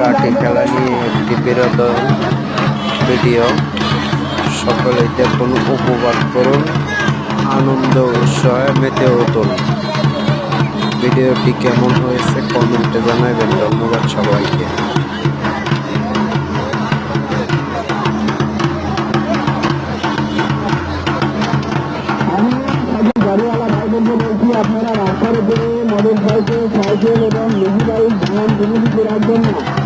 লাঠি খেলা নিয়ে একটি বিনোদন ভিডিও। সকলে দেখুন, উপভোগ করুন, আনন্দ উৎসাহে মেতে উঠুন। ভিডিওটি কেমন হয়েছে কমেন্টে জানাবেন। ধন্যবাদ সবাইকে। আপনারা রাস্তার উপরে মোটর সাইকেল সাইকেল এবং লেজি বাইক রাখবেন না।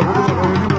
Yeah.